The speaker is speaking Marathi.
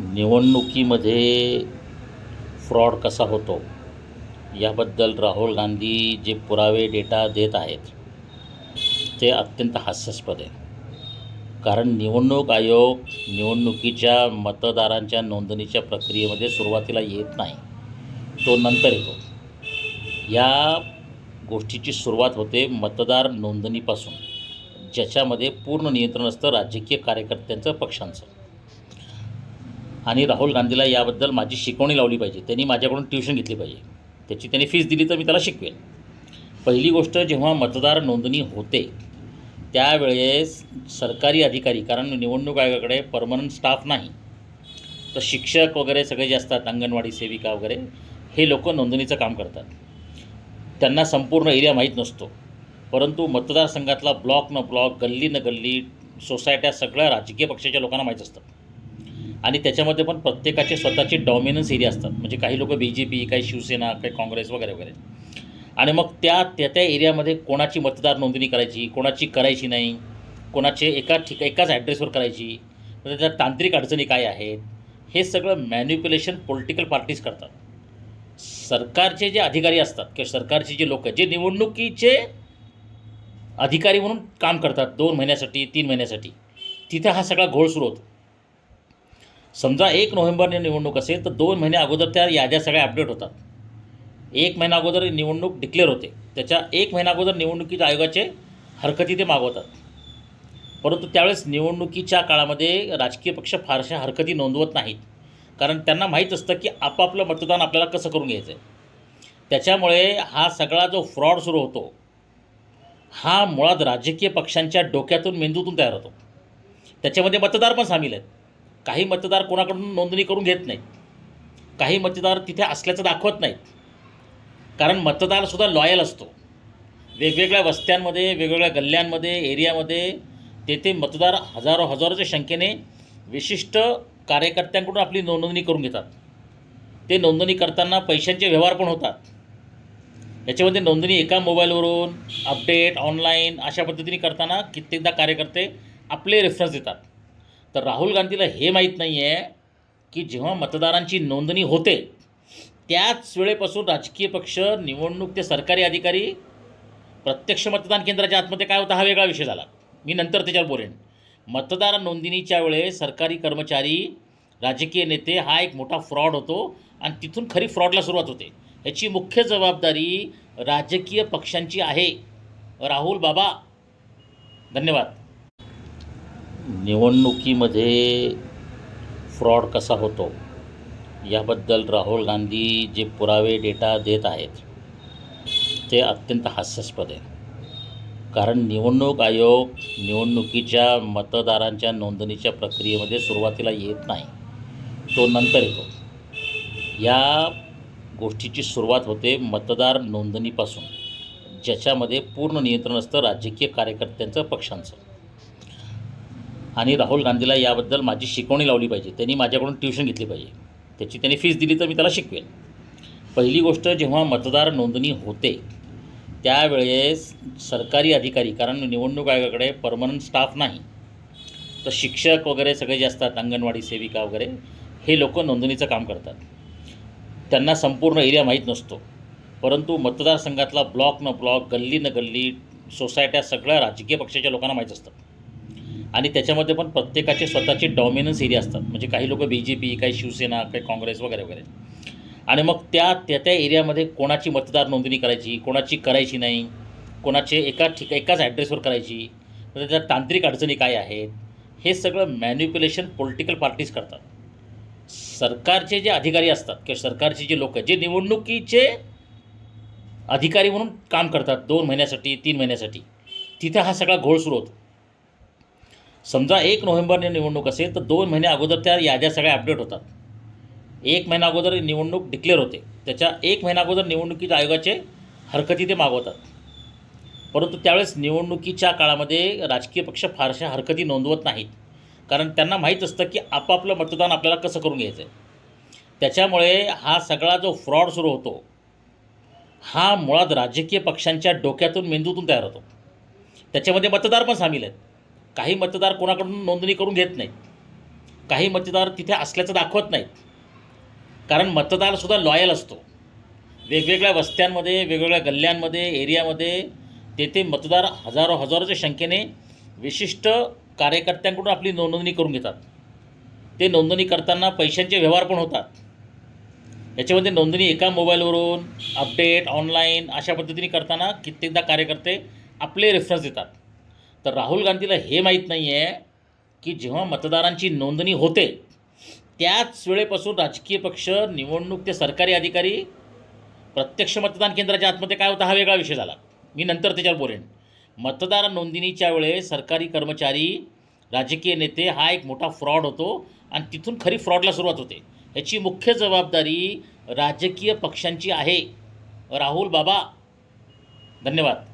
निवडणुकीमध्ये फ्रॉड कसा होतो याबद्दल राहुल गांधी जे पुरावे डेटा देत आहेत ते अत्यंत हास्यास्पद आहे. कारण निवडणूक आयोग निवडणुकीच्या मतदारांच्या नोंदणीच्या प्रक्रियेमध्ये सुरुवातीला येत नाही तो नंतर येतो. या गोष्टीची सुरुवात होते मतदार नोंदणीपासून ज्याच्यामध्ये पूर्ण नियंत्रण असतं राजकीय कार्यकर्त्यांचं पक्षांचं. आणि राहुल गांधीला याबद्दल माझी शिकवणी लावली पाहिजे. त्यांनी माझ्याकडून ट्युशन घेतली पाहिजे. त्याची त्यांनी फीस दिली तर मी त्याला शिकवेन. पहिली गोष्ट जेव्हा मतदार नोंदणी होते त्यावेळेस सरकारी अधिकारी कारण निवडणूक आयोगाकडे परमनंट स्टाफ नाही तर शिक्षक वगैरे सगळे जे असतात अंगणवाडी सेविका वगैरे हे लोक नोंदणीचं काम करतात. त्यांना संपूर्ण एरिया माहीत नसतो. परंतु मतदारसंघातला ब्लॉक न ब्लॉक गल्ली न गल्ली सोसायट्या सगळ्या राजकीय पक्षाच्या लोकांना माहीत असतात आणि त्याच्यामध्ये पण प्रत्येकाचे स्वतःचे डॉमिनन्स एरिया असतात. म्हणजे काही लोक बी जे पी काही शिवसेना काही काँग्रेस वगैरे वगैरे. आणि मग त्या त्या त्या एरियामध्ये कोणाची मतदार नोंदणी करायची कोणाची करायची नाही कोणाचे एका ठिका एकाच ॲड्रेसवर करायची म्हणजे मग त्याच्या तांत्रिक अडचणी काय आहेत हे सगळं मॅन्युप्युलेशन पॉलिटिकल पार्टीज करतात. सरकारचे जे अधिकारी असतात किंवा सरकारचे जे लोक जे निवडणुकीचे अधिकारी म्हणून काम करतात दोन महिन्यासाठी तीन महिन्यासाठी तिथे हा सगळा घोळ सुरू होतो. समजा एक नोव्हेंबरने निवडणूक असेल तर दोन महिने अगोदर त्या याद्या सगळ्या अपडेट होतात. एक महिना अगोदर निवडणूक डिक्लेअर होते. त्याच्या एक महिना अगोदर निवडणुकीच्या आयोगाचे हरकती ते मागवतात. परंतु त्यावेळेस निवडणुकीच्या काळामध्ये राजकीय पक्ष फारशा हरकती नोंदवत नाहीत. कारण त्यांना माहीत असतं की आपापलं मतदान आपल्याला कसं करून घ्यायचं आहे त्याच्यामुळे हा सगळा जो फ्रॉड सुरू होतो हा मुळात राजकीय पक्षांच्या डोक्यातून मेंदूतून तयार होतो. त्याच्यामध्ये मतदार पण सामील आहेत. काही मतदार कोणाकडून नोंदणी करून घेत नाहीत. काही मतदार तिथे असल्याचं दाखवत नाहीत. कारण मतदारसुद्धा लॉयल असतो. वेगवेगळ्या वस्त्यांमध्ये वेगवेगळ्या गल्ल्यांमध्ये एरियामध्ये तेथे मतदार हजारो हजारोच्या संख्येने विशिष्ट कार्यकर्त्यांकडून आपली नोंदणी करून घेतात. ते नोंदणी करताना पैशांचे व्यवहार पण होतात. याच्यामध्ये नोंदणी एका मोबाईलवरून अपडेट ऑनलाईन अशा पद्धतीने करताना कित्येकदा कार्यकर्ते आपले रेफरन्स देतात. तर राहुल गांधीला हे माहीत नाही आहे की जेव्हा मतदारांची नोंदणी होते त्याच वेळेपासून राजकीय पक्ष निवडणूक ते सरकारी अधिकारी प्रत्यक्ष मतदान केंद्राच्या आतमध्ये काय होता हा वेगळा विषय झाला. मी नंतर त्याच्यावर बोलेन. मतदार नोंदणीच्या वेळेस सरकारी कर्मचारी राजकीय नेते हा एक मोठा फ्रॉड होतो आणि तिथून खरी फ्रॉडला सुरुवात होते. याची मुख्य जबाबदारी राजकीय पक्षांची आहे. राहुल बाबा धन्यवाद. निवडणुकीमध्ये फ्रॉड कसा होतो याबद्दल राहुल गांधी जे पुरावे डेटा देत आहेत ते अत्यंत हास्यास्पद आहे. कारण निवडणूक आयोग निवडणुकीच्या मतदारांच्या नोंदणीच्या प्रक्रियेमध्ये सुरुवातीला येत नाही तो नंतर येतो. या गोष्टीची सुरुवात होते मतदार नोंदणीपासून ज्याच्यामध्ये पूर्ण नियंत्रण असतं राजकीय कार्यकर्त्यांचं पक्षांचं. आणि राहुल गांधीला याबद्दल माझी शिकवणी लावली पाहिजे. त्यांनी माझ्याकडून ट्युशन घेतली पाहिजे. त्याची त्यांनी फीस दिली तर मी त्याला शिकवेन. पहिली गोष्ट जेव्हा मतदार नोंदणी होते त्यावेळेस सरकारी अधिकारी कारण निवडणूक आयोगाकडे परमनंट स्टाफ नाही तर शिक्षक वगैरे सगळे जे असतात अंगणवाडी सेविका वगैरे हे लोक नोंदणीचं काम करतात. त्यांना संपूर्ण एरिया माहीत नसतो. परंतु मतदारसंघातला ब्लॉक न ब्लॉक गल्ली न गल्ली सोसायट्या सगळ्या राजकीय पक्षाच्या लोकांना माहीत असतात आणि त्याच्यामध्ये पण प्रत्येकाचे स्वतःचे डॉमिनन्स एरिया असतात. म्हणजे काही लोक बी जे पी काही शिवसेना काही काँग्रेस वगैरे वगैरे. आणि मग त्या त्या त्या एरियामध्ये कोणाची मतदार नोंदणी करायची कोणाची करायची नाही कोणाचे एका ठिका एकाच ॲड्रेसवर करायची म्हणजे मग त्याच्या तांत्रिक अडचणी काय आहेत हे सगळं मॅन्युप्युलेशन पॉलिटिकल पार्टीज करतात. सरकारचे जे अधिकारी असतात किंवा सरकारचे जे लोक जे निवडणुकीचे अधिकारी म्हणून काम करतात दोन महिन्यासाठी तीन महिन्यासाठी तिथं हा सगळा घोळ सुरू होतो. समजा एक नोव्हेंबरने निवडणूक असेल तर दोन महिने अगोदर त्या याद्या सगळ्या अपडेट होतात. एक महिना अगोदर निवडणूक डिक्लेअर होते. त्याच्या एक महिना अगोदर निवडणुकीच्या आयोगाचे हरकती ते मागवतात. परंतु त्यावेळेस निवडणुकीच्या काळामध्ये राजकीय पक्ष फारशा हरकती नोंदवत नाहीत. कारण त्यांना माहीत असतं की आपापलं मतदान आपल्याला कसं करून घ्यायचं आहे त्याच्यामुळे हा सगळा जो फ्रॉड सुरू होतो हा मुळात राजकीय पक्षांच्या डोक्यातून मेंदूतून तयार होतो. त्याच्यामध्ये मतदार पण सामील आहेत. काही मतदार कोणाकडून नोंदणी करून घेत नाहीत. काही मतदार तिथे असल्याचं दाखवत नाहीत. कारण मतदारसुद्धा लॉयल असतो. वेगवेगळ्या वस्त्यांमध्ये वेगवेगळ्या गल्ल्यांमध्ये एरियामध्ये तेथे मतदार हजारो हजारोच्या संख्येने विशिष्ट कार्यकर्त्यांकडून आपली नोंदणी करून घेतात. ते नोंदणी करताना पैशांचे व्यवहार पण होतात. याच्यामध्ये नोंदणी एका मोबाईलवरून अपडेट ऑनलाईन अशा पद्धतीने करताना कित्येकदा कार्यकर्ते आपले रेफरन्स देतात. तर राहुल गांधीला हे माहीत नाही आहे की जेव्हा मतदारांची नोंदणी होते त्याच वेळेपासून राजकीय पक्ष निवडणूक ते सरकारी अधिकारी प्रत्यक्ष मतदान केंद्राच्या आतमध्ये काय होता हा वेगळा विषय झाला. मी नंतर त्याच्यावर बोलेन. मतदार नोंदणीच्या वेळेस सरकारी कर्मचारी राजकीय नेते हा एक मोठा फ्रॉड होतो आणि तिथून खरी फ्रॉडला सुरुवात होते. याची मुख्य जबाबदारी राजकीय पक्षांची आहे. राहुल बाबा धन्यवाद.